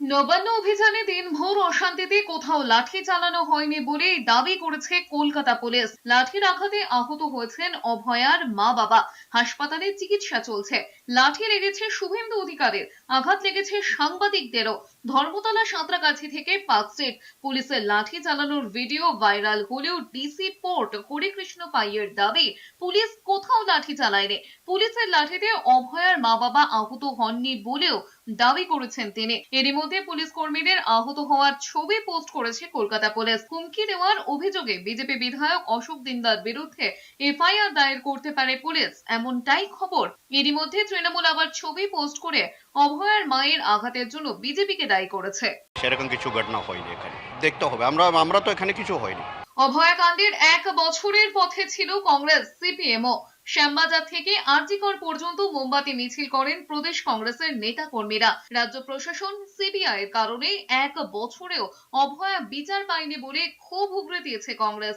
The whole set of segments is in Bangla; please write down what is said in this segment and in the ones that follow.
নবান্ন অভিযানে দিনভর অশান্তিতে কোথাও লাঠি চালানো হয়নি বলে দাবি করেছে কলকাতা পুলিশ। লাঠির আঘাতে আহত হয়েছেন অভয়ার মা বাবা হাসপাতালে চিকিৎসা চলছে। লাঠি লেগেছে শুভেন্দু অধিকারের। আঘাত লেগেছে সাংবাদিকদেরও। ধর্মতলা সাঁতরাগাছি থেকে পাকসেট পুলিশের লাঠি চালানোর ভিডিও ভাইরাল হলেও ডিসি পোর্ট হরিকৃষ্ণ পাইয়ের দাবি, পুলিশ কোথাও লাঠি চালায়নি। পুলিশের লাঠিতে অভয়ার মা বাবা আহত হননি বলেও দাবি করেছেন তিনি। এরই মধ্যে পুলিশ কর্মীদের আহত হওয়ার ছবি পোস্ট করেছে কলকাতা পুলিশ। হুমকি দেওয়ার অভিযোগে বিজেপি বিধায়ক অশোক দিন্দার বিরুদ্ধে এফআইআর দায়ের করতে পারে পুলিশ এমনটাই খবর। এরই মধ্যে তৃণমূল আবার ছবি পোস্ট করে অভয়ার মায়ের আঘাতের জন্য বিজেপিকে দায়ী করেছে। সেরকম কিছু ঘটনা হয়নি এখানে। দেখতে হবে। আমরা আমরা তো এখানে কিছু হয়নি। অভয়াকাণ্ডের এক বছরের পথে ছিল কংগ্রেস সিপিএমও। শ্যামবাজার থেকে আরজিকর পর্যন্ত মোমবাতি মিছিল করেন প্রদেশ কংগ্রেসের নেতা কর্মীরা রাজ্য প্রশাসন সিবিআই এর কারণে এক বছরেও অভয়া বিচার পায়নি বলে ক্ষোভ উগরে দিয়েছে কংগ্রেস।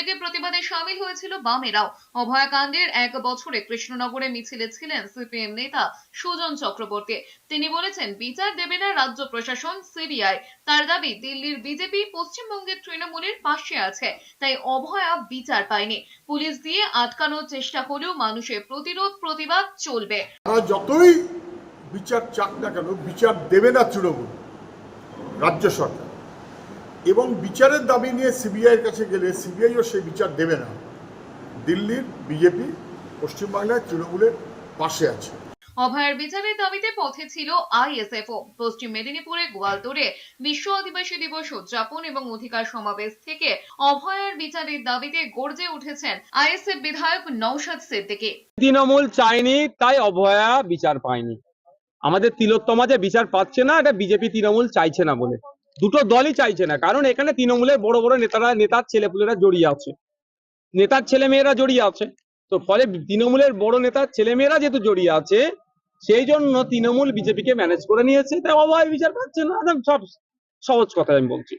অন্যদিকে প্রতিবাদে সামিল হয়েছিল বামেরাও। অভয়াকাণ্ডের এক বছরে কৃষ্ণনগরে মিছিলে ছিলেন সিপিএম নেতা সুজন চক্রবর্তী। তিনি বলেছেন, বিচার দেবে না রাজ্য প্রশাসন, সিবিআই। তার দাবি, দিল্লির বিজেপি পশ্চিমবঙ্গের তৃণমূলের পাশে আছে, তাই অভয়া বিচার পায়নি। পুলিশ দিয়ে আটকানোর চেষ্টা হলেও মানুষের প্রতিরোধ, প্রতিবাদ চলবে। যতই বিচার চাক না কেন, বিচার দেবে না তৃণমূল, রাজ্য সরকার। এবং বিচারের দাবি নিয়ে সিবিআইয়ের কাছে গেলে সিবিআইও সেই বিচার দেবে না। দিল্লির বিজেপি পশ্চিমবাংলায় তৃণমূলের পাশে আছে। অভয়ের বিচারের দাবিতে পথে ছিল আইএসএফও পশ্চিম মেদিনীপুরে গোয়ালতোড়ে বিশ্ব আদিবাসী দিবস উদযাপন এবং অধিকার সমাবেশ থেকে অভয়ের বিচারের দাবিতে গর্জে উঠেছেন আইএসএফ বিধায়ক নৌশাদ সিদ্দিকী। তৃণমূল চায়নি তাই অভয়া বিচার পায়নি। আমাদের তিলোত্তমা যে বিচার পাচ্ছে না এটা বিজেপি তৃণমূল চাইছে না বলে। দুটো দলই চাইছে না। কারণ এখানে তৃণমূলের বড় বড় নেতারা, নেতার ছেলেপুলেরা জড়িয়ে আছে। নেতার ছেলেমেয়েরা জড়িয়ে আছে। তো ফলে তৃণমূলের বড় নেতার ছেলেমেয়েরা যেহেতু জড়িয়ে আছে, সেই জন্য তৃণমূল বিজেপিকে ম্যানেজ করে নিয়েছে। তাই অভয় বিচার পাচ্ছে না। সব সহজ কথা আমি বলছি।